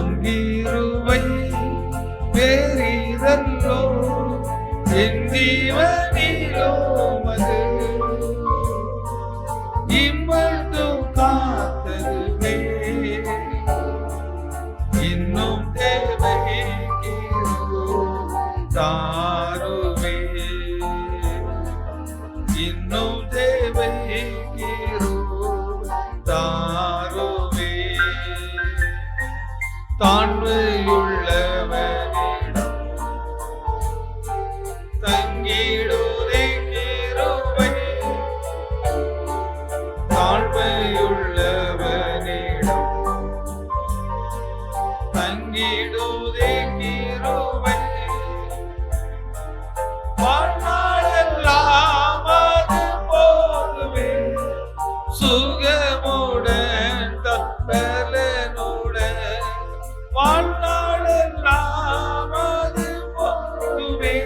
அங்கிருவை வேறிதல்லோ என் ஜீவனிலோ மது இம்மட்டும் காத்ததுமே இன்னும் தேவை தான் தங்கிடுதே கிருபை. வாழ்நாளெல்லாம் அது போதுமே. சுகமுடன் தப்பலனுடன் வாழ்நாளெல்லாம் அது போதுமே.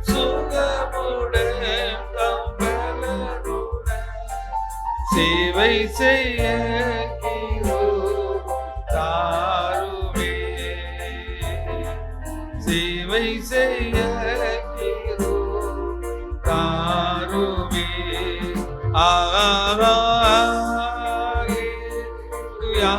சுகமுடன் தப்பலனுடன் சேவை செய்ய சேவை செய்ய கிரு தாருவே ஆலேலுயா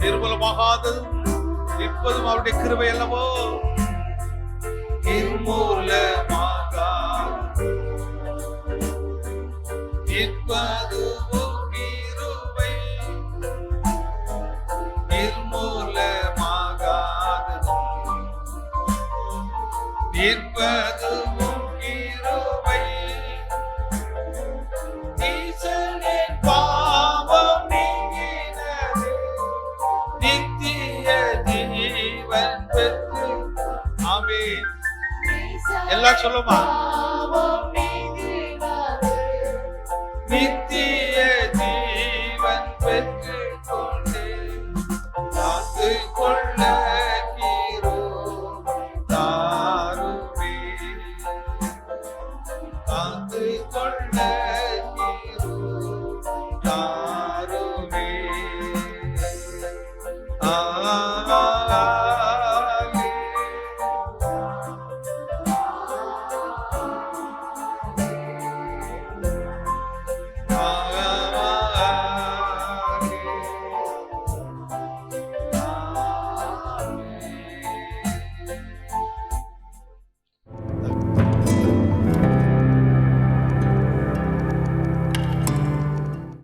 நிர்மூலமாகாததும் நிற்பதும் அவருடைய கிருபை அல்லவோ? நிர்மூலமாக நிற்பதும் கிருபை. நிர்மூலமாகாததும் நிற்பதும் நித்திய ஜீவன் பெற்று எல்லாம் சொல்லுமா? நித்திய